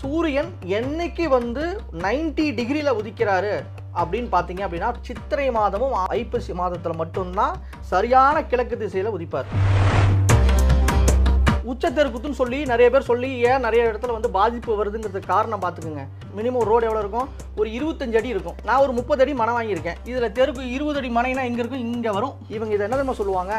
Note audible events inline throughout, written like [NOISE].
சூரியன் என்னைக்கு வந்து 90 டிகிரியில் உதிக்கிறாரு அப்படின்னு பார்த்தீங்க அப்படின்னா சித்திரை மாதமும் ஐப்பசி மாதத்தில் மட்டும்தான் சரியான கிழக்கு திசையில் உதிப்பார். உச்சத்தெருக்குத்துன்னு சொல்லி நிறைய பேர் சொல்லி ஏன் நிறைய இடத்துல வந்து பாதிப்பு வருதுங்கிறதுக்கு காரணம் பார்த்துக்குங்க. மினிமம் ரோடு எவ்வளோ இருக்கும்? ஒரு இருபத்தஞ்சு அடி இருக்கும். நான் ஒரு முப்பது அடி மனை வாங்கியிருக்கேன். இதில் தெருக்கு இருபது அடி மனைனா இங்கே இருக்கும்? இங்கே வரும். இவங்க இதை என்ன தெரியுமா சொல்லுவாங்க?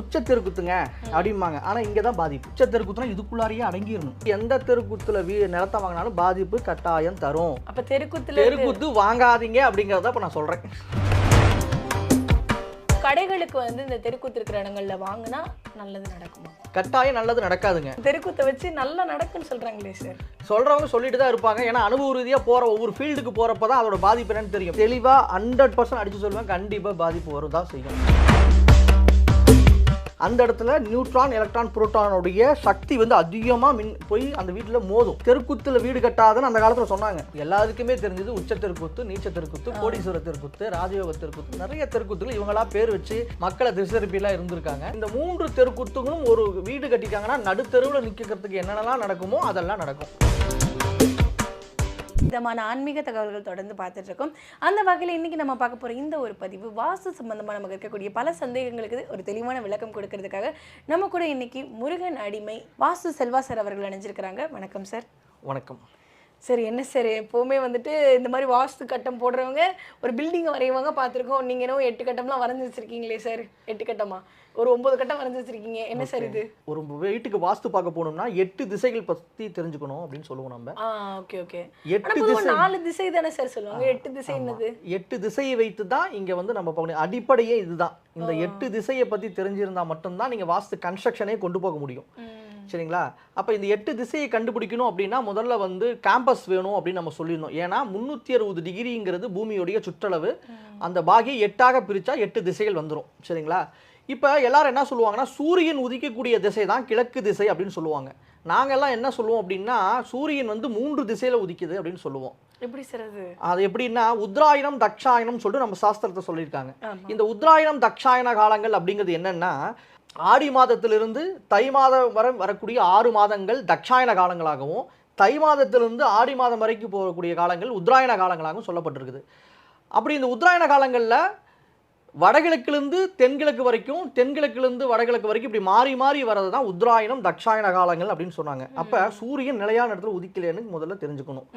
உச்ச தெருக்குத்துங்க அப்படிம்பாங்க. ஆனால் இங்கே தான் பாதிப்பு. உச்ச தெருக்குத்துனா இதுக்குள்ளாரையே அடங்கிடணும். எந்த தெருக்குத்துல வீ நிலத்தை வாங்கினாலும் பாதிப்பு கட்டாயம் தரும். அப்ப தெருக்குத்துல தெருக்குத்து வாங்காதீங்க அப்படிங்கிறத இப்போ நான் சொல்கிறேன் கடைகளுக்கு வந்து இந்த தெருக்கூத்து இருக்கிற இடங்கள்ல வாங்கினா நல்லது நடக்குமா? கட்டாயம் நல்லது நடக்காதுங்க. தெருக்கூத்தை வச்சு நல்லா நடக்குன்னு சொல்றாங்களே சார். சொல்றவங்க சொல்லிட்டு தான் இருப்பாங்க. ஏன்னா அனுபவ ரீதியாக போற ஒவ்வொரு ஃபீல்டுக்கு போறப்ப தான் அதோட பாதிப்பு என்னன்னு தெரியும். தெளிவா ஹண்ட்ரட் பர்சன்ட் அடிச்சு சொல்லுவேன். கண்டிப்பா பாதிப்பு வரும் தான் செய்யும். அந்த இடத்துல நியூட்ரான் எலக்ட்ரான் புரோட்டானுடைய சக்தி வந்து அதிகமா மின் போய் அந்த வீட்டுல மோதும். தெருக்குத்துல வீடு கட்டாதுன்னு அந்த காலத்துல சொன்னாங்க. எல்லாருக்குமே தெரிஞ்சது உச்ச தெருக்குத்து நீச்ச தெருக்குத்து கோடீஸ்வர தெருக்குத்து ராஜயோக தெருக்குத்து நிறைய தெருக்குத்துகள் இவங்களா பேர் வச்சு மக்களை திசைப்பிலாம் இருந்திருக்காங்க. இந்த மூன்று தெருக்குத்துகளும் ஒரு வீடு கட்டிட்டாங்கன்னா நடுத்தெருவில் நிற்கிறதுக்கு என்னென்னலாம் நடக்குமோ அதெல்லாம் நடக்கும். விதமான ஆன்மீக தகவல்கள் தொடர்ந்து பார்த்துட்டு இருக்கோம் அந்த வகையில் இன்னைக்கு நம்ம பார்க்க போற இந்த ஒரு பதிவு வாஸ்து சம்பந்தமா நமக்கு இருக்கக்கூடிய பல சந்தேகங்களுக்கு ஒரு தெளிவான விளக்கம் கொடுக்கறதுக்காக நம்ம கூட இன்னைக்கு முருகன் அடிமை வாஸ்து செல்வா சார் அவர்கள் அணிஞ்சிருக்கிறாங்க வணக்கம் சார். வணக்கம். சரி என்ன சார்? எப்போவுமே வந்துட்டு இந்த மாதிரி வாஸ்து கட்டம் போடுறவங்க ஒரு பில்டிங்கை வரையவங்க பார்த்துருக்கோம். நீங்கள் என்னவோ எட்டு கட்டம்லாம் வரைஞ்சி வச்சிருக்கீங்களே சார் எட்டு கட்டமா? ஒரு ஒன்பது கட்டம் வரைஞ்சி வச்சிருக்கீங்க. என்ன சார் இது? ஒரு வீட்டுக்கு வாஸ்து பார்க்க போகணும்னா எட்டு திசைகள் பத்தி தெரிஞ்சுக்கணும் அப்படின்னு சொல்லுவோம் நம்ம. ஆ ஓகே ஓகே எட்டு திசை நாலு திசை தானே சார் சொல்லுவாங்க. எட்டு திசை என்னது? எட்டு திசையை வைத்து தான் இங்க வந்து நம்ம பார்க்கணும் அடிப்படையே இதுதான். இந்த எட்டு திசையை பத்தி தெரிஞ்சிருந்தா மட்டும்தான் நீங்க வாஸ்து கன்ஸ்ட்ரக்ஷனே கொண்டு போக முடியும். சரிங்களா? அப்போ இந்த எட்டு திசையை கண்டுபிடிக்கணும் அப்படின்னா முதல்ல வந்து கேம்பஸ் வேணும் அப்படின்னு நம்ம சொல்லியிருந்தோம். ஏன்னா முந்நூற்றி அறுபது டிகிரிங்கிறது பூமியுடைய சுற்றளவு. அந்த பாகியை எட்டாக பிரித்தா எட்டு திசைகள் வந்துடும் சரிங்களா? இப்போ எல்லாரும் என்ன சொல்லுவாங்கன்னா சூரியன் உதிக்கக்கூடிய திசை தான் கிழக்கு திசை அப்படின்னு சொல்லுவாங்க. நாங்கெல்லாம் என்ன சொல்லுவோம் அப்படின்னா சூரியன் வந்து மூன்று திசையில் உதிக்குது அப்படின்னு சொல்லுவோம். எப்படி சார் அது? எப்படின்னா உத்ராயணம் தக்ஷாயணம் சொல்லிட்டு நம்ம சாஸ்திரத்தை சொல்லியிருக்காங்க. இந்த உத்ராயணம் தக்ஷாயன காலங்கள் அப்படிங்கிறது என்னன்னா ஆடி மாதத்திலிருந்து தை மாதம் வரை வரக்கூடிய ஆறு மாதங்கள் தக்ஷாயன காலங்களாகவும் தை மாதத்திலிருந்து ஆடி மாதம் வரைக்கும் போகக்கூடிய காலங்கள் உத்ராயண காலங்களாகவும் சொல்லப்பட்டிருக்குது. அப்படி இந்த உத்ராயண காலங்களில் வடகிழக்கிலிருந்து தென்கிழக்கு வரைக்கும் தென்கிழக்கிலிருந்து வடகிழக்கு வரைக்கும் இப்படி மாறி மாறி வர்றது தான் உத்ராயணம் தக்ஷாயன காலங்கள் அப்படின்னு சொன்னாங்க. அப்போ சூரியன் நிலையான இடத்துல உதிக்கலைன்னு முதல்ல தெரிஞ்சுக்கணும்.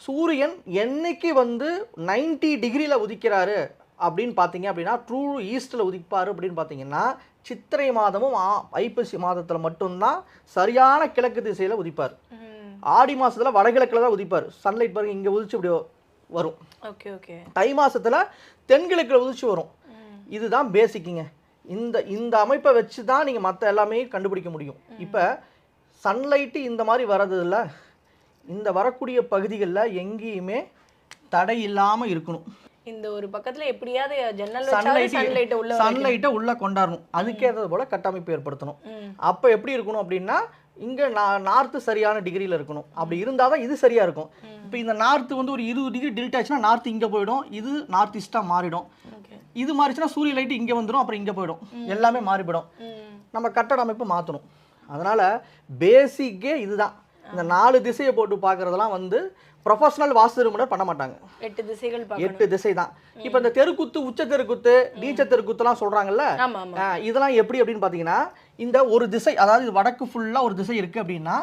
சூரியன் என்னைக்கு வந்து 90 டிகிரியில் உதிக்கிறாரு அப்படின்னு பார்த்தீங்க அப்படின்னா ட்ரூ ஈஸ்டில் உதிப்பார் அப்படின்னு பார்த்தீங்கன்னா சித்திரை மாதமும் ஐப்பசி மாதத்தில் மட்டும்தான் சரியான கிழக்கு திசையில் உதிப்பார். ஆடி மாதத்தில் வடகிழக்கில் தான் உதிப்பார். சன்லைட் பாருங்க இங்கே உதிச்சு இப்படி வரும். ஓகே ஓகே தை மாசத்துல தென்கிழக்கில் உதிச்சு வரும். இதுதான் பேசிக்குங்க இந்த இந்த அமைப்பை வச்சு தான் நீங்கள் மற்ற எல்லாமே கண்டுபிடிக்க முடியும். இப்போ சன்லைட்டு இந்த மாதிரி வர்றதில்ல. இந்த வரக்கூடிய பகுதிகளில் எங்கேயுமே தடை இல்லாமல் இருக்கணும். இந்த ஒரு பக்கத்துல எப்படியாவது ஜன்னல் சன்லைட் உள்ள சன்லைட்டை உள்ளே கொண்டாடணும். அதுக்கேற்றது போல கட்டமைப்பு ஏற்படுத்தணும். அப்போ எப்படி இருக்கணும் அப்படின்னா இங்கே நார்த்து சரியான டிகிரியில் இருக்கணும். அப்படி இருந்தால் தான் இது சரியாக இருக்கும். இப்போ இந்த நார்த்து வந்து ஒரு இருபது டிகிரி டில்ட் ஆச்சுன்னா நார்த் இங்கே போயிடும். இது நார்த் ஈஸ்ட்டாக மாறிடும். இது மாறிச்சுன்னா சூரிய லைட் இங்கே வந்துடும் அப்புறம் இங்கே போயிடும். எல்லாமே மாறிவிடும். நம்ம கட்டட அமைப்பு மாற்றணும் அதனால் பேசிக்கே இதுதான். இந்த நாலு திசையை போட்டு பார்க்குறதெல்லாம் வந்து ப்ரொஃபஷனல் வாஸ்து நிபுணர் பண்ண மாட்டாங்க. எட்டு திசைகள் எட்டு திசை தான் இப்போ இந்த தெருக்குத்து உச்ச தெருக்குத்து நீச்ச தெருக்குத்துலாம் சொல்கிறாங்கல்ல ஆமா இதெல்லாம் எப்படி அப்படின்னு பார்த்தீங்கன்னா இந்த ஒரு திசை அதாவது இது வடக்கு ஃபுல்லாக ஒரு திசை இருக்குது அப்படின்னா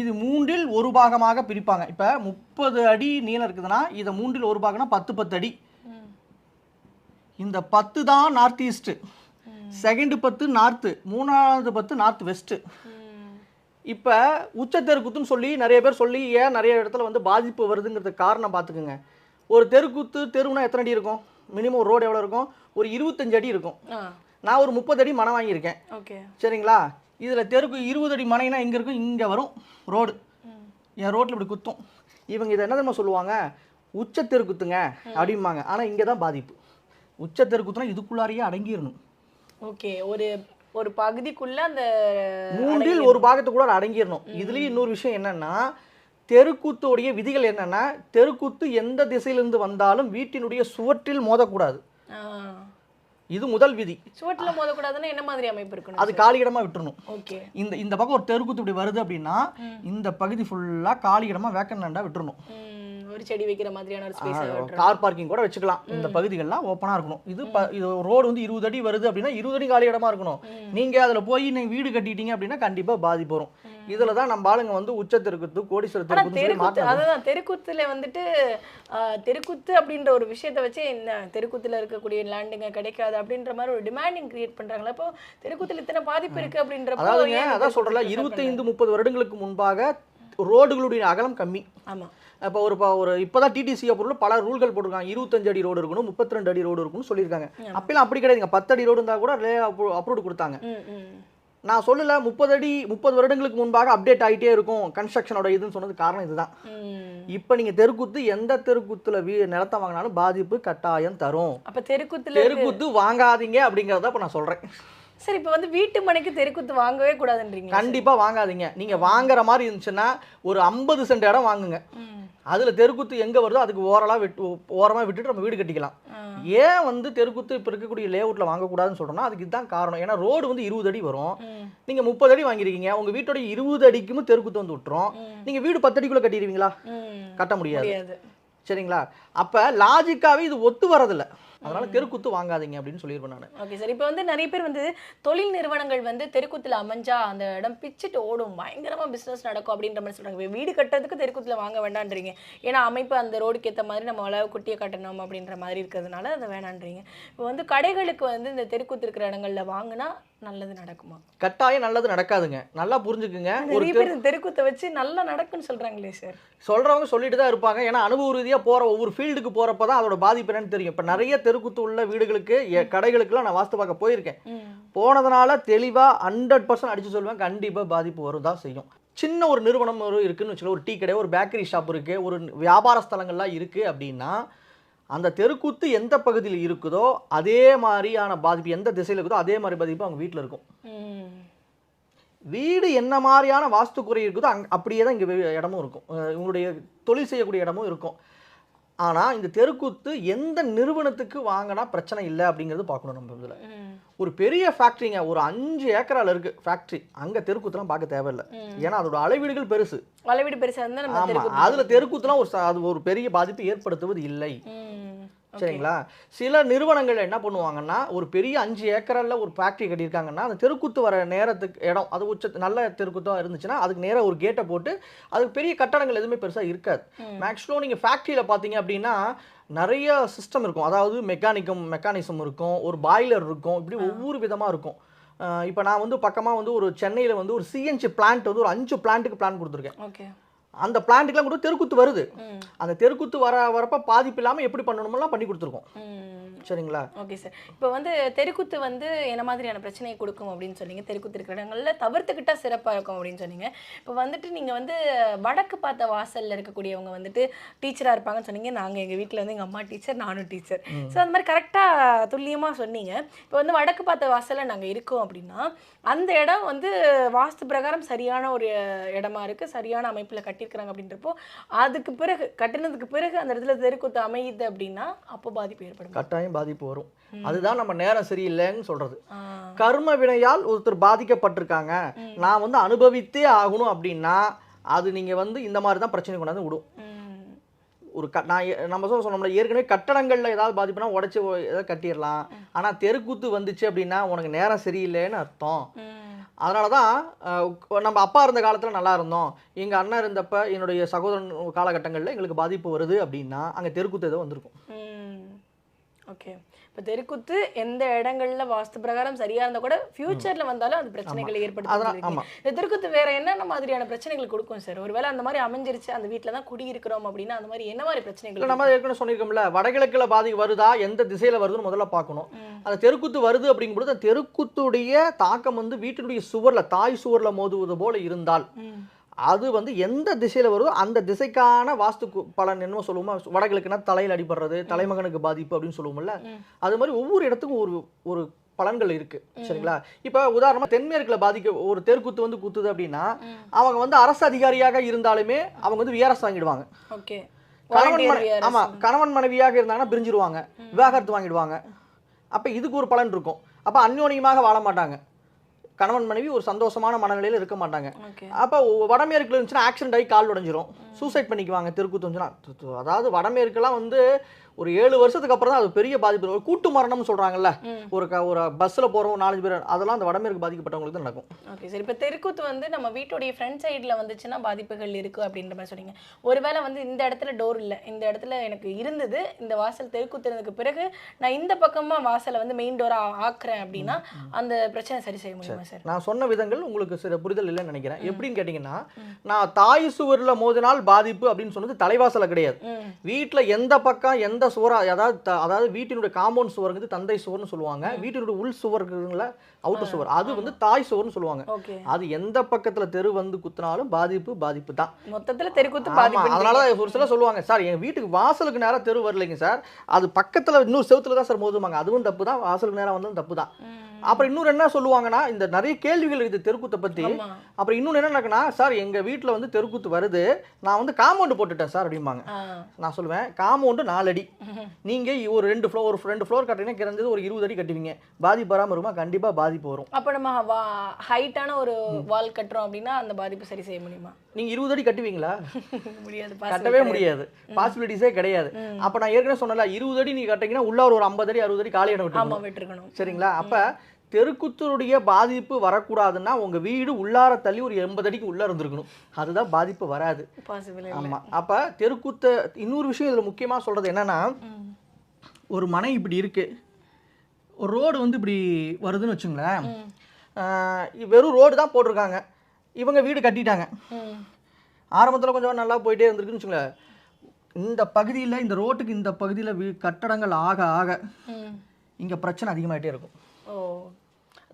இது மூன்றில் ஒரு பாகமாக பிரிப்பாங்க. இப்போ முப்பது அடி நீளம் இருக்குதுன்னா இதை மூன்றில் ஒரு பாகம்னா பத்து பத்து அடி. இந்த பத்து தான் நார்த் ஈஸ்ட்டு செகண்ட் பத்து நார்த்து மூணாவது பத்து நார்த் வெஸ்ட்டு இப்போ உச்சத்தெருக்குத்துன்னு சொல்லி நிறைய பேர் சொல்லி ஏன் நிறைய இடத்துல வந்து பாதிப்பு வருதுங்கிறதுக்கு காரணம் பார்த்துக்குங்க. ஒரு தெருக்குத்து தெருவுனா எத்தனை அடி இருக்கும்? மினிமம் ரோடு எவ்வளோ இருக்கும்? ஒரு இருபத்தஞ்சு அடி இருக்கும். நான் ஒரு முப்பது அடி மனை வாங்கியிருக்கேன். ஓகே. சரிங்களா? இதில் தெருக்கு இருபது அடி மனைனா இங்கே இருக்கும்? இங்கே வரும் ரோடு. என் ரோட்டில் இப்படி குத்தும். இவங்க இதை என்ன தெரியுமா சொல்லுவாங்க? உச்ச தெருக்குத்துங்க அப்படிம்பாங்க. ஆனால் இங்கே தான் பாதிப்பு. உச்ச தெருக்குத்துனா இதுக்குள்ளாரையே அடங்கிடணும். ஓகே. ஒரு ஒரு பகுதிக்குள்ள அந்த மூன்றில் ஒரு பாகத்துக்குள்ள அடங்கிடணும். இதுலயும் இன்னொரு விஷயம் என்னன்னா தெருக்கூத்துடைய விதிகள் என்னன்னா தெருக்கூத்து எந்த திசையிலிருந்து வந்தாலும் வீட்டினுடைய சுவற்றில் மோதக்கூடாது. இது முதல் விதி. சுவட்டுல மோதக்கூடாதுன்னா என்ன மாதிரி அமைப்பு இருக்கணும்? அது காலியிடமா விட்டுறணும். ஓகே. இந்த இந்த பக்கம் ஒரு தெருக்குத்து இப்படி வருது அப்படின்னா இந்த பகுதி ஃபுல்லா காலியிடமா வேக்கன் லேண்டா விட்டுறணும் ஒரு செடி வைக்கிற மாதிரியான ஒரு ஸ்பேஸ் கார் பார்க்கிங் கூட வச்சுக்கலாம். இந்த பகுதிகள்லாம் ஓப்பனா இருக்கணும். இது இது ரோடு வந்து இருபது அடி வருது அப்படின்னா இருபது அடி காலி இடமா இருக்கணும். நீங்க அதுல போய் நீங்க வீடு கட்டிட்டீங்க அப்படின்னா கண்டிப்பா பாதிப்பு வரும். இதுல தான் நம்ம ஆளுங்க வந்து உச்ச தெருக்குத்து கோடீஸ்வர ஆனா தெருக்குத்து சொல்லி தெருக்குத்து மாற்றாங்க அதுதான் தெருக்குத்துல வந்துட்டு தெருக்குத்து அப்படின்ற ஒரு விஷயத்த வச்சு என்ன தெருக்குத்துல இருக்கக்கூடிய லேண்டுங்க கிடைக்காது அப்படின்ற மாதிரி ஒரு டிமாண்டிங் கிரியேட் பண்றாங்களா இப்போ தெருக்குத்துல இத்தனை பாதிப்பு இருக்கு அப்படின்றப்போ அதாவதுங்க ஏன் அதான் சொல்றல தெருக்குத்துல இருபத்தைந்து முப்பது வருடங்களுக்கு முன்பாக ரோடுகளுடைய அகலம் கம்மி. ஆமா. இப்போ ஒரு இப்போ ஒரு இப்போதான் டிடிசி பொருள் பல ரூல்கள் போட்டிருக்காங்க. இருபத்தஞ்சு அடி ரோடு இருக்கணும் முப்பத்தி ரெண்டு அடி ரோடு இருக்கணும்னு சொல்லியிருக்காங்க. அப்பெல்லாம் அப்படி கிடையாதுங்க. பத்து அடி ரோடு இருந்தால் கூட அப்ரூவ் கொடுத்தாங்க. ம் ம். நான் சொல்லல முப்பது அடி முப்பது வருடங்களுக்கு முன்பாக அப்டேட் ஆகிட்டே இருக்கும் கன்ஸ்ட்ரக்ஷனோட இதுன்னு சொன்னது காரணம் இதுதான். இப்போ நீங்க தெருக்குத்து எந்த தெருக்குத்துல வீ நிலத்தை வாங்கினாலும் பாதிப்பு கட்டாயம் தரும். அப்ப தெருக்குத்துல தெருக்குத்து வாங்காதீங்க அப்படிங்கறத இப்போ நான் சொல்றேன். சரி இப்போ வந்து வீட்டு மனைக்கு தெருக்குத்து வாங்கவே கூடாதுன்றீங்க. கண்டிப்பா வாங்காதீங்க. நீங்க வாங்குற மாதிரி இருந்துச்சுன்னா ஒரு ஐம்பது சென்ட் இடம் வாங்குங்க. அதுல தெருக்குத்து எங்க வருதோ அதுக்கு ஓரலா விட்டு ஓரமா விட்டுட்டு நம்ம வீடு கட்டிக்கலாம். ஏன் வந்து தெருக்குத்து இப்போ இருக்கக்கூடிய லேஅவுட்ல வாங்கக்கூடாதுன்னு சொல்றோம்னா அதுக்கு இதுதான் காரணம். ஏன்னா ரோடு வந்து இருபது அடி வரும். ம். நீங்க முப்பது அடி வாங்கிருக்கீங்க உங்க வீட்டோட இருபது அடிக்கும் தெருக்குத்து வந்து விட்டுரும். ம். நீங்க வீடு பத்து அடிக்குள்ள கட்டிடுவீங்களா? கட்ட முடியாது. சரிங்களா? அப்ப லாஜிக்காவே இது ஒத்து வரதில்ல அதனால தெருக்குத்து வாங்காதீங்க அப்படின்னு சொல்லியிருப்பேன் நான். Okay sir. இப்போ வந்து நிறைய பேர் வந்து தொழில் நிறுவனங்கள் வந்து தெருக்குத்துல அமைஞ்சா அந்த இடம் பிச்சுட்டு ஓடும். பயங்கரமா பிசினஸ் நடக்கும் அப்படின்ற மாதிரி சொல்றாங்க. இப்ப வீடு கட்டுறதுக்கு தெருக்குத்துல வாங்க வேண்டான்றீங்க. ஏன்னா அமைப்பு அந்த ரோடுக்கு ஏத்த மாதிரி நம்ம அளவு குட்டியை கட்டணும் அப்படின்ற மாதிரி இருக்கிறதுனால அதை வேணான்றீங்க. இப்போ வந்து கடைகளுக்கு வந்து இந்த தெருக்குத்து இருக்கிற இடங்கள்ல வாங்கினா நல்லது நடக்குமா? கட்டாயம் நல்லது நடக்காதுங்க. நல்லா புரிஞ்சுக்குங்க. ஒரு நிறைய பேர் தெருக்குத்தை வச்சு நல்லா நடக்குன்னு சொல்றாங்களே சார். சொல்றவங்க சொல்லிட்டு தான் இருப்பாங்க. ஏன்னா அனுபவ ரீதியா போற ஒவ்வொரு ஃபீல்டுக்கு போறப்ப தான் அதோட பாதிப்பு என்னன்னு தெரியும். இப்ப நிறைய தெருக்குத்து உள்ள வீடுகளுக்கு கடைகளுக்குலாம் நான் வாஸ்து பார்க்க போயிருக்கேன். போனதுனால தெளிவா ஹண்ட்ரட் பர்சன்ட் அடிச்சு சொல்லுவேன். கண்டிப்பா பாதிப்பு வரும் தான் செய்யும். சின்ன ஒரு நிறுவனம் ஒரு இருக்குன்னு வச்சுக்கோ ஒரு டீ கடை ஒரு பேக்கரி ஷாப் இருக்கு. ஒரு வியாபார ஸ்தலங்கள்லாம் இருக்கு அப்படின்னா அந்த தெருக்கூத்து எந்த பகுதியில் இருக்குதோ அதே மாதிரியான பாதிப்பு எந்த திசையில் இருக்குதோ அதே மாதிரி பாதிப்பு அவங்க வீட்டில் இருக்கும். வீடு என்ன மாதிரியான வாஸ்து குறை இருக்குதோ அங் அப்படியே தான் இங்கே இடமும் இருக்கும். இவங்களுடைய தொழில் செய்யக்கூடிய இடமும் இருக்கும். ஆனால் இந்த தெருக்கூத்து எந்த நிறுவனத்துக்கு வாங்கினா பிரச்சனை இல்லை அப்படிங்கிறது பார்க்கணும் நம்ம இதில். ஒரு பெரிய ஃபேக்ட்ரிங்க ஒரு அஞ்சு ஏக்கரால இருக்கு ஃபேக்ட்ரி அங்கே தெருக்கூத்துலாம் பார்க்க தேவையில்லை. ஏன்னா அதோட அளவீடுகள் பெருசு. வளவீடு பெருசா இருந்தா நம்ம ஆமாம் அதில் தெருக்கூத்துலாம் ஒரு அது ஒரு பெரிய பாதிப்பு ஏற்படுத்துவது இல்லை. சரிங்களா? சில நிறுவனங்கள் என்ன பண்ணுவாங்கன்னா ஒரு பெரிய அஞ்சு ஏக்கரில் ஒரு ஃபேக்ட்ரி கட்டியிருக்காங்கன்னா அந்த தெருக்கூத்து வர நேரத்துக்கு இடம் அது உச்ச நல்ல தெருக்கூத்தாக இருந்துச்சுன்னா அதுக்கு நேராக ஒரு கேட்டை போட்டு அதுக்கு பெரிய கட்டடங்கள் எதுவுமே பெருசாக இருக்காது. மேக்ஸிமம் நீங்கள் ஃபேக்ட்ரியில் பார்த்தீங்க அப்படின்னா நிறைய சிஸ்டம் இருக்கும். அதாவது மெக்கானிக்கம் மெக்கானிசம் இருக்கும். ஒரு பாய்லர் இருக்கும். இப்படி ஒவ்வொரு விதமாக இருக்கும். இப்போ நான் வந்து பக்கமாக வந்து ஒரு சென்னையில் வந்து ஒரு சிஎன்சி பிளான்ட் வந்து ஒரு அஞ்சு பிளான்ட்டுக்கு பிளான் கொடுத்துருக்கேன். ஓகே. அந்த பிளான்ட்டுக்குலாம் கூட தெருக்கூத்து வருது. அந்த தெருக்கூத்து வர வரப்ப பாதிப்பு இல்லாமல் எப்படி பண்ணணுமெல்லாம் பண்ணி கொடுத்துருக்கோம். சரிங்களா? Okay sir. இப்போ வந்து தெருக்குத்து வந்து என்ன மாதிரியான பிரச்சனையை கொடுக்கும் அப்படின்னு சொன்னீங்க. தெருக்குத்து இருக்கிற இடங்கள்ல தவிர்த்துக்கிட்டா சிறப்பாக இருக்கும் அப்படின்னு சொன்னீங்க. இப்போ வந்துட்டு நீங்கள் வந்து வடக்கு பார்த்த வாசல்ல இருக்கக்கூடியவங்க வந்துட்டு டீச்சராக இருப்பாங்கன்னு சொன்னீங்க. நாங்கள் எங்கள் வீட்டில் வந்து எங்கள் அம்மா டீச்சர் நானும் டீச்சர். ஸோ அந்த மாதிரி கரெக்டாக துல்லியமாக சொன்னீங்க. இப்போ வந்து வடக்கு பார்த்த வாசல்ல நாங்கள் இருக்கோம் அப்படின்னா அந்த இடம் வந்து வாஸ்து பிரகாரம் சரியான ஒரு இடமா இருக்கு. சரியான அமைப்பில் கட்டியிருக்கிறாங்க அப்படின்றப்போ அதுக்கு பிறகு கட்டினதுக்கு பிறகு அந்த இடத்துல தெருக்குத்து அமையுது அப்படின்னா அப்போ பாதிப்பு ஏற்படும். கட்டாயம். பாதிப்பு வரும். அதுதான் நம்ம நேரம் சரியில்லைன்னு சொல்றது. கர்ம வினையால் ஒருத்தர் பாதிக்கப்பட்டிருக்காங்க. நான் வந்து அனுபவித்தே ஆகணும் அப்படின்னா அது நீங்க வந்து இந்த மாதிரி தான் பிரச்சனை கொண்டாந்து விடும். ஒரு க நான் நம்ம சொல்ல சொன்னோம்ல ஏற்கனவே கட்டடங்கள்ல ஏதாவது பாதிப்புனா உடச்சி ஏதாவது கட்டிடலாம். ஆனா தெருக்கூத்து வந்துச்சு அப்படின்னா உனக்கு நேரம் சரியில்லைன்னு அர்த்தம். அதனால தான் நம்ம அப்பா இருந்த காலத்தில் நல்லா இருந்தோம். எங்கள் அண்ணன் இருந்தப்ப என்னுடைய சகோதரன் காலகட்டங்களில் எங்களுக்கு பாதிப்பு வருது அப்படின்னா அங்கே தெருக்கூத்து ஏதோ வந்திருக்கும். ஓகே இப்போ தெருக்குத்து எந்த இடங்கள்ல வாஸ்து பிரகாரம் சரியா இருந்தா கூட ஃபியூச்சர்ல வந்தாலும் அது பிரச்சனைகளை ஏற்படுத்தி தெருக்குத்து வேற என்னென்ன மாதிரியான பிரச்சனைகள் கொடுக்கும் சார் ஒருவேளை அந்த மாதிரி அமைஞ்சிருச்சு அந்த வீட்டில் தான் குடி இருக்கிறோம் அப்படின்னா அந்த மாதிரி என்ன மாதிரி பிரச்சனைகள் நம்ம ஏற்கனவே சொல்லியிருக்கோம்ல வடகிழக்கில் பாதி வருதா எந்த திசையில் வருதுன்னு முதல்ல பார்க்கணும். அந்த தெருக்குத்து வருது அப்படிங்கும்போது அந்த தெருக்குத்துடைய தாக்கம் வந்து வீட்டினுடைய சுவரில் தாய் சுவரில் மோதுவது போல இருந்தால். அது வந்து எந்த திசையில் வருதோ அந்த திசைக்கான வாஸ்து பலன் என்ன சொல்லுவோமோ? வடகிழக்குனா தலையில் அடிபடுறது தலைமகனுக்கு பாதிப்பு அப்படின்னு சொல்லுவோம்ல. அது மாதிரி ஒவ்வொரு இடத்துக்கும் ஒரு ஒரு பலன்கள் இருக்கு. சரிங்களா? இப்போ உதாரணமா தென்மேற்குல பாதிக்க ஒரு தெருக்குத்து வந்து குத்துது அப்படின்னா. அவங்க வந்து அரசு அதிகாரியாக இருந்தாலுமே அவங்க வந்து விஆர்எஸ் வாங்கிடுவாங்க. ஓகே. கணவன். ஆமா கணவன் மனைவியாக இருந்தாங்கன்னா பிரிஞ்சிருவாங்க விவாகரத்து வாங்கிடுவாங்க. அப்போ இதுக்கு ஒரு பலன் இருக்கும். அப்போ அந்யோன்யமாக வாழ மாட்டாங்க. கணவன் மனைவி ஒரு சந்தோஷமான மனநிலையில் இருக்க மாட்டாங்க. அப்போ வடமேற்குல இருந்துச்சுன்னா ஆக்சிடென்ட் ஆகி கால் உடஞ்சிரும். சூசைட் பண்ணிக்குவாங்க தெருக்கூத்து வந்துச்சுன்னா. அதாவது வடமேற்குலாம் வந்து ஒரு ஏழு வருஷத்துக்கு அப்புறம் தான் அது பெரிய பாதிப்பு. ஒரு கூட்டு மரணம்னு சொல்றாங்கல்ல. ஒரு க ஒரு பஸ்ஸில் போகிறோம் நாலஞ்சு பேர் அதெல்லாம் அந்த வடமேற்கு பாதிக்கப்பட்டவங்களுக்கு தான் நடக்கும். ஓகே சரி இப்போ தெருக்கூத்து வந்து நம்ம வீட்டுடைய ஃப்ரண்ட் சைடில் வந்துச்சுன்னா பாதிப்புகள் இருக்கு அப்படின்ற மாதிரி சொன்னீங்க. ஒருவேளை வந்து இந்த இடத்துல டோர் இல்லை. இந்த இடத்துல எனக்கு இருந்தது. இந்த வாசல் தெருக்கூத்து இருந்ததுக்கு பிறகு நான் இந்த பக்கமா வாசலை வந்து மெயின் டோரா ஆக்குறேன் அப்படின்னா அந்த பிரச்சனை சரி செய்ய முடியுமா சார். நான் சொன்ன விதங்கள் உங்களுக்கு சில புரிதல் இல்லைன்னு நினைக்கிறேன். எப்படின்னு கேட்டிங்கன்னா நான் தாய் சுவரில் மோதினால் பாதிப்பு அப்படின்னு சொன்னது தலைவாசல கிடையாது. வீட்டில் எந்த பக்கம் எந்த சுவரா அதாவது அதாவது வீட்டினுடைய காம்பவுண்ட் சுவருங்கிறது தந்தை சுவர்னு சொல்லுவாங்க. வீட்டினுடைய உள் சுவர் இருக்குதுங்களா அவுட்டர் சுவர். அது வந்து தாய் சுவர்னு சொல்லுவாங்க. அது எந்த பக்கத்துல தெரு வந்து குத்துனாலும் பாதிப்பு பாதிப்பு தான். மொத்தத்துல தெருக்கூத்து ஆமா பாதிப்பு அதனால தான் ஒரு சிலர் சொல்லுவாங்க சார் என் வீட்டுக்கு வாசலுக்கு நேரா தெரு வரலைங்க சார். அது பக்கத்துல இன்னொரு செவுத்துல தான் சார் மோதுவாங்க. அதுவும் தப்பு தான். வாசலுக்கு நேரா வந்ததும் தப்பு தான். அப்புறம் இன்னொரு என்ன சொல்லுவாங்கன்னா இந்த நிறைய கேள்விகள் இருக்குது தெருக்கூத்தை ஆமா. அப்புறம் இன்னொன்று என்ன நடக்குன்னா சார் எங்க வீட்ல வந்து தெருக்கூத்து வருது. நான் வந்து காம்பவுண்டு போட்டுட்டேன் சார் அப்படிம்பாங்க. நான் சொல்லுவேன் காம்பவுண்டு நாலு அடி. நீங்க ஒரு ரெண்டு ஃப்ளோர் ஒரு ரெண்டு ஃப்ளோர் கட்டினீங்கன்னா குறைஞ்சது ஒரு இருபது அடி கட்டுவீங்க. பாதிப்பு வராம இருக்குமா கண்டிப்பா பாதிப்பு வரும். அப்போ நம்ம ஹைட்டான ஒரு வால் கட்டுறோம் அப்படின்னா அந்த பாதிப்பு சரி செய்ய முடியுமா? நீங்க இருபது அடி கட்டுவீங்களா? [LAUGHS] முடியாது கட்டவே முடியாது. பாசிபிலிட்டிஸே கிடையாது. அப்ப நான் ஏற்கனவே சொன்னல இருபது அடி நீங்க கட்டிங்கன்னா உள்ள ஒரு ஐம்பது அடி அறுபது அடி காலி இடம் ஆமா விட்டுருக்கணும் விட்டுருக்கணும். சரிங்களா? அப்ப தெருக்குத்தருடைய பாதிப்பு வரக்கூடாதுன்னா உங்க வீடு உள்ளார தள்ளி ஒரு எண்பது அடிக்கு உள்ள இருந்திருக்கணும். அதுதான் பாதிப்பு வராது. பாசிபிள் ஆமா. அப்ப தெருக்குத்த இன்னொரு விஷயம் இதுல முக்கியமா சொல்றது என்னன்னா ஒரு மனை இப்படி இருக்கு. ஒரு ரோடு வந்து இப்படி வருதுன்னு வச்சுங்களேன். வெறும் ரோடு தான் போட்டிருக்காங்க. இவங்க வீடு கட்டிட்டாங்க. ஆரம்பத்தில் கொஞ்சம் நல்லா போயிட்டே இருந்திருக்குன்னு வச்சுங்களேன். இந்த பகுதியில் இந்த ரோட்டுக்கு இந்த பகுதியில் கட்டடங்கள் ஆக ஆக இங்கே பிரச்சனை அதிகமாயிட்டே இருக்கும். ஓ.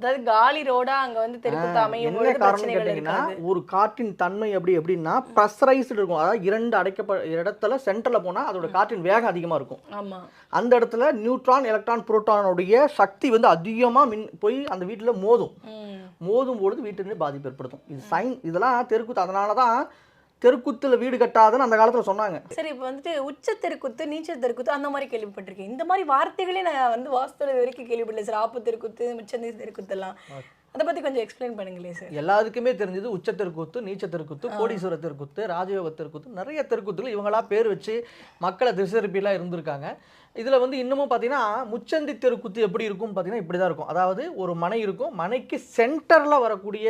அதாவது காலி ரோடா அங்க வந்து தெருக்கூத்து அமையும் என்ன காரணம் கேட்டிங்கன்னா ஒரு காற்றின் தன்மை எப்படி எப்படின்னா ப்ரெஷரைஸ்டு இருக்கும். அதாவது இரண்டு அடைக்கப்ப இடத்துல சென்டரில் போனால் அதோட காற்றின் வேகம் அதிகமாக இருக்கும். ஆமா. அந்த இடத்துல நியூட்ரான் எலக்ட்ரான் புரோட்டானுடைய சக்தி வந்து அதிகமாக மின் போய் அந்த வீட்டில் மோதும். மோதும் பொழுது வீட்டிலே பாதிப்பு ஏற்படுத்தும். இது சைன் இதெல்லாம் தெருக்குத்து. அதனால தான் தெருக்குத்தில் வீடு கட்டாதுன்னு அந்த காலத்தில் சொன்னாங்க. சரி இப்போ வந்துட்டு உச்ச தெருக்குத்து நீச்சல் தெருக்குத்து அந்த மாதிரி கேள்விப்பட்டிருக்கேன் இந்த மாதிரி வார்த்தைகளே நான் வந்து வாஸ்துல வரைக்கும் கேள்விப்படல சார். ஆப்பு தெருக்குத்து உச்சந்தி தெருக்குத்து எல்லாம் அதை பத்தி கொஞ்சம் எக்ஸ்பிளைன் பண்ணுங்களேன் சார். எல்லாருக்குமே தெரிஞ்சது உச்ச தெருக்கூத்து நீச்ச தெருக்கூத்து கோடீஸ்வர தெருக்கூத்து ராஜயோக தெருக்கூத்து நிறைய தெருக்கூத்துகள் இவங்களா பேர் வச்சு மக்களை திசைருப்பிலாம் இருந்திருக்காங்க. இதில் வந்து இன்னமும் பார்த்தீங்கன்னா முச்சந்தி தெருக்கூத்து எப்படி இருக்கும் பார்த்தீங்கன்னா இப்படி தான் இருக்கும். அதாவது ஒரு மனை இருக்கும். மனைக்கு சென்டரில் வரக்கூடிய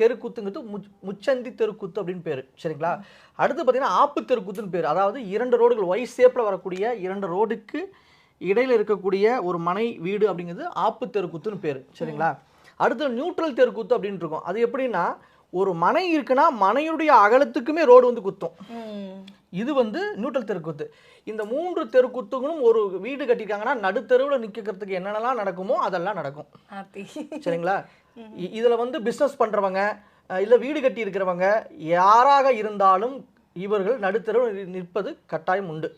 தெருக்கூத்துங்கிறது முச் முச்சந்தி தெருக்கூத்து அப்படின்னு பேர். சரிங்களா? அடுத்து பார்த்தீங்கன்னா ஆப்பு தெருக்கூத்துன்னு பேர். அதாவது இரண்டு ரோடுகள் ஒய் ஷேப்பில் வரக்கூடிய இரண்டு ரோடுக்கு இடையில இருக்கக்கூடிய ஒரு மனை வீடு அப்படிங்கிறது ஆப்பு தெருக்கூத்துன்னு பேர். சரிங்களா? அடுத்து நியூட்ரல் தெருக்கூத்து அப்படின்னு இருக்கும். அது எப்படின்னா ஒரு மனை இருக்குன்னா மனையுடைய அகலத்துக்குமே ரோடு வந்து குத்தும். இது வந்து நியூட்ரல் தெருக்கூத்து. இந்த மூன்று தெருக்கூத்துகளும் ஒரு வீடு கட்டியிருக்காங்கன்னா நடுத்தெருவில் நிற்கிறதுக்கு என்னென்னலாம் நடக்குமோ அதெல்லாம் நடக்கும். சரிங்களா? இதுல வந்து பிஸ்னஸ் பண்றவங்க அஹ், இல்ல வீடு கட்டி இருக்கிறவங்க யாராக இருந்தாலும் இவர்கள் நடுத்தெருவில் நி- நிற்பது கட்டாயம் உண்டு.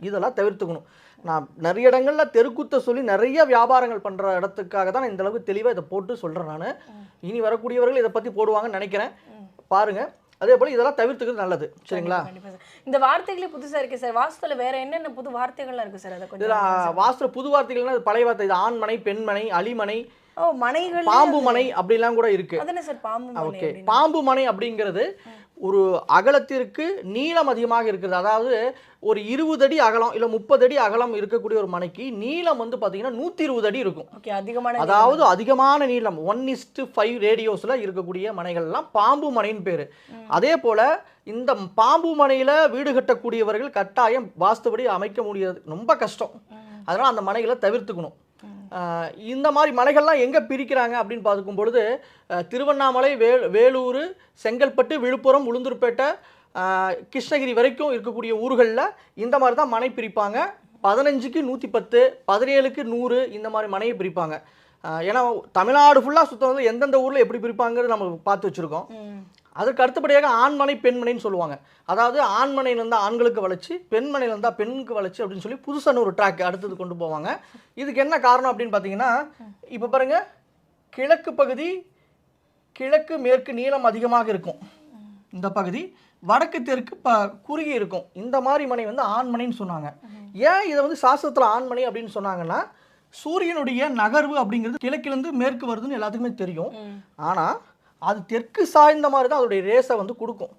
இதெல்லாம் தவிர்த்துக்கணும். நான் நிறைய இடங்கள்ல தெருக்கூத்த சொல்லி நிறைய வியாபாரங்கள் பண்ற இடத்துக்காக தான் நான் இந்த அளவுக்கு தெளிவா இதை போட்டு சொல்றேன் நான். இனி வரக்கூடியவர்கள் இதை பத்தி போடுவாங்கன்னு நினைக்கிறேன். பாருங்க. அதே போல இதெல்லாம் தவிர்த்துக்கிறது நல்லது. சரிங்களா? இந்த வார்த்தைகளே புதுசா இருக்கு சார். வாஸ்துல வேற என்னென்ன புது வார்த்தைகள்லாம் இருக்கு சார்? அதை கொஞ்சம் வாஸ்து புது வார்த்தைகள்னா பழைய வார்த்தை. இது ஆண்மனை பெண்மனை அலிமனை பாம்பு மனை அப்படிலாம் கூட இருக்கு. ஓகே. பாம்பு மனை அப்படிங்கிறது ஒரு அகலத்திற்கு நீளம் அதிகமாக இருக்குது அதாவது ஒரு இருபது அடி அகலம் இல்லை முப்பது அடி அகலம் இருக்கக்கூடிய ஒரு மனைக்கு நீளம் வந்து பார்த்தீங்கன்னா நூற்றி இருபது அடி இருக்கும். ஓகே அதிகமான அதாவது அதிகமான நீளம். ஒன் இஸ்டு ஃபைவ் ரேடியோஸில் இருக்கக்கூடிய மனைகள்லாம் பாம்பு மனைன்னு பேர். அதே போல் இந்த பாம்பு மனையில் வீடு கட்டக்கூடியவர்கள் கட்டாயம் வாஸ்துபடி அமைக்க முடியாது. ரொம்ப கஷ்டம். அதனால் அந்த மனைகளை தவிர்த்துக்கணும். இந்த மாதிரி மலைகள்லாம் எங்கே பிரிக்கிறாங்க அப்படின்னு பார்க்கும் பொழுது திருவண்ணாமலை வே வேலூர் செங்கல்பட்டு விழுப்புரம் உளுந்தூர்பேட்டை கிருஷ்ணகிரி வரைக்கும் இருக்கக்கூடிய ஊர்களில் இந்த மாதிரி தான் மனை பிரிப்பாங்க. பதினஞ்சுக்கு நூற்றி பத்து பதினேழுக்கு நூறு இந்த மாதிரி மனையை பிரிப்பாங்க. ஏன்னா தமிழ்நாடு ஃபுல்லாக சுத்தம் எந்தெந்த ஊரில் எப்படி பிரிப்பாங்கிறது நம்ம பார்த்து வச்சுருக்கோம். அதுக்கு அடுத்தபடியாக ஆண்மனை பெண்மனைன்னு சொல்லுவாங்க. அதாவது ஆண்மனையில் இருந்தால் ஆண்களுக்கு வளைச்சு பெண்மனையில் இருந்தால் பெண்ணுக்கு வளைச்சு அப்படின்னு சொல்லி புதுசான ஒரு ட்ராக் அடுத்தது கொண்டு போவாங்க. இதுக்கு என்ன காரணம் அப்படின்னு பார்த்தீங்கன்னா இப்போ பாருங்க கிழக்கு பகுதி கிழக்கு மேற்கு நீளம் அதிகமாக இருக்கும். இந்த பகுதி வடக்கு தெற்கு ப குறுகி இருக்கும். இந்த மாதிரி மனை வந்து ஆண்மனைன்னு சொன்னாங்க. ஏன் இதை வந்து சாஸ்திரத்தில் ஆண்மனை அப்படின்னு சொன்னாங்கன்னா சூரியனுடைய நகர்வு அப்படிங்கிறது கிழக்கிலிருந்து மேற்கு வருதுன்னு எல்லாத்துக்குமே தெரியும். ஆனால் அது தெற்கு சாய்ந்த மாதிரி தான் அதோடைய ரேஸை வந்து கொடுக்கும்.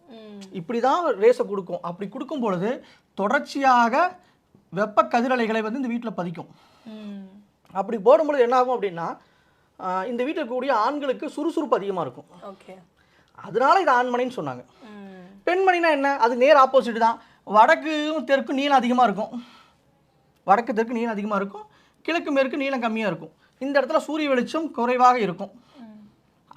இப்படி தான் ரேஸை கொடுக்கும். அப்படி கொடுக்கும் பொழுது தொடர்ச்சியாக வெப்ப கதிரலைகளை வந்து இந்த வீட்டில் பதிக்கும். அப்படி போடும்பொழுது என்ன ஆகும் அப்படின்னா இந்த வீட்டில் இருக்கக்கூடிய ஆண்களுக்கு சுறுசுறுப்பு அதிகமாக இருக்கும். ஓகே. அதனால இது ஆண்மனைன்னு சொன்னாங்க. பெண்மணினா என்ன? அது நேர் ஆப்போசிட் தான். வடக்கும் தெற்கும் நீளம் அதிகமாக இருக்கும். வடக்கு தெற்கு நீளம் அதிகமாக இருக்கும். கிழக்கு மேற்கு நீளம் கம்மியாக இருக்கும். இந்த இடத்துல சூரிய வெளிச்சம் குறைவாக இருக்கும்.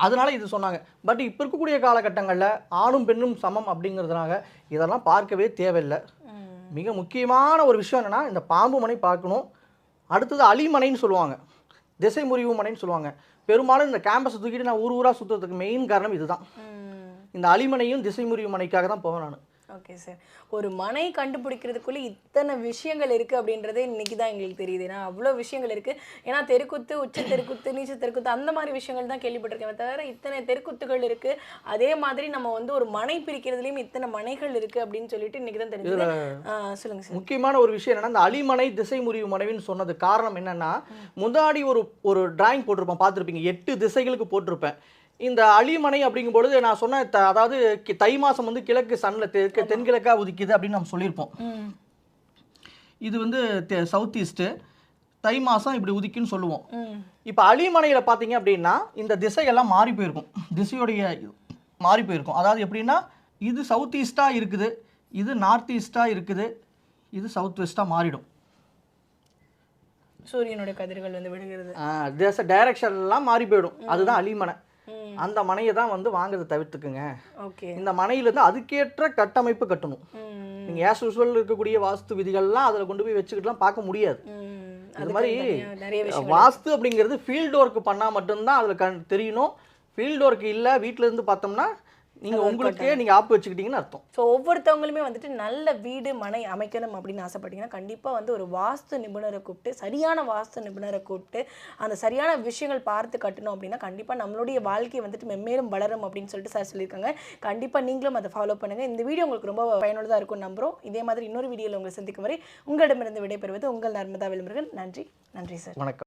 அதனால இது சொன்னாங்க. பட் இப்போ இருக்கக்கூடிய காலகட்டங்களில் ஆணும் பெண்ணும் சமம் அப்படிங்கிறதுனால இதெல்லாம் பார்க்கவே தேவையில்லை. மிக முக்கியமான ஒரு விஷயம் என்னன்னா இந்த பாம்பு மனை பார்க்கணும். அடுத்தது அலிமனைன்னு சொல்லுவாங்க. திசை முறிவு மனைன்னு சொல்லுவாங்க. பெரும்பாலும் இந்த கேம்பஸை தூக்கிட்டு நான் ஊர் ஊராக சுற்றுறதுக்கு மெயின் காரணம் இதுதான். இந்த அலிமனையும் திசை முறிவு மனைக்காக தான் போவேன் நான். ஓகே சார் ஒரு மனை கண்டுபிடிக்கிறதுக்குள்ள இத்தனை விஷயங்கள் இருக்கு அப்படின்றதே இன்னைக்கு தான் எங்களுக்கு தெரியுது. ஏன்னா அவ்வளோ விஷயங்கள் இருக்கு. ஏன்னா தெருக்குத்து உச்ச தெருக்குத்து நீச்ச தெருக்குத்து அந்த மாதிரி விஷயங்கள் தான் கேள்விப்பட்டிருக்கேன். தவிர இத்தனை தெருக்குத்துகள் இருக்கு. அதே மாதிரி நம்ம வந்து ஒரு மனை பிரிக்கிறதுலயும் இத்தனை மனைகள் இருக்கு அப்படின்னு சொல்லிட்டு இன்னைக்கு தான் தெரிஞ்சது சொல்லுங்க சார் முக்கியமான ஒரு விஷயம் என்னன்னா இந்த அலிமனை திசை முறிவு மனைவின்னு சொன்னது காரணம் என்னன்னா முன்னாடி ஒரு ஒரு டிராயிங் போட்டிருப்பேன் பார்த்துருப்பீங்க. எட்டு திசைகளுக்கு போட்டிருப்பேன். இந்த அலிமனை அப்படிங்கும் பொழுது நான் சொன்ன த- அதாவது தை மாசம் வந்து கிழக்கு சன்ல தெற்கு தென்கிழக்கா உதிக்குது அப்படின்னு நம்ம சொல்லியிருப்போம். இது வந்து சவுத் ஈஸ்ட்டு தை மாதம் இப்படி உதிக்குன்னு சொல்லுவோம். இப்போ அலிமனையில் பார்த்தீங்க அப்படின்னா இந்த திசையெல்லாம் மாறி போயிருக்கும். திசையுடைய மாறி போயிருக்கும். அதாவது எப்படின்னா இது சவுத் ஈஸ்ட்டாக இருக்குது. இது நார்த் ஈஸ்ட்டாக இருக்குது. இது சவுத் வெஸ்ட்டாக மாறிடும். சூரியனுடைய கதிர்கள் வந்து விடுகிறது திசை டைரக்ஷன்லாம் மாறி போயிடும். அதுதான் அலிமனை ம் அந்த மனையை தான் வந்து வாங்குறதை தவிர்த்துக்குங்க. ஓகே. இந்த மனையிலேருந்து அதுக்கேற்ற கட்டமைப்பு கட்டணும். நீங்கள் ஆஸ் யூஸ்வல் இருக்கக்கூடிய வாஸ்து விதிகள்லாம் அதில் கொண்டு போய் வச்சுக்கிட்டுலாம் பார்க்க முடியாது. அதுக்கு மாதிரி வாஸ்து அப்படிங்கிறது ஃபீல்டு ஒர்க் பண்ணால் மட்டும்தான் அதில் கண் தெரியணும். ஃபீல்டு ஒர்க் இல்லை வீட்டில் இருந்து பார்த்தோம்னா நீங்கள் உங்களுக்கே நீங்கள் ஆப்பு வச்சுக்கிட்டீங்கன்னு அர்த்தம். ஸோ ஒவ்வொருத்தவங்களுமே வந்துட்டு நல்ல வீடு மனை அமைக்கணும் அப்படின்னு ஆசைப்பட்டீங்கன்னா கண்டிப்பாக வந்து ஒரு வாஸ்து நிபுணரை கூப்பிட்டு சரியான வாஸ்து நிபுணரை கூப்பிட்டு அந்த சரியான விஷயங்கள் பார்த்து கட்டணும் அப்படின்னா கண்டிப்பாக நம்மளுடைய வாழ்க்கை வந்துட்டு மென்மேலும் வளரும் அப்படின்னு சொல்லிட்டு சார் சொல்லியிருக்காங்க. கண்டிப்பாக நீங்களும் அதை ஃபாலோ பண்ணுங்கள் இந்த வீடியோ உங்களுக்கு ரொம்ப பயனுள்ளதாக இருக்கும் நம்புறோம். இதே மாதிரி இன்னொரு வீடியோவில் உங்களை சந்திக்கும் வரை உங்களிடமிருந்து விடைபெறுவது உங்கள் நர்மதா வில்முருகன். நன்றி. நன்றி சார் வணக்கம்.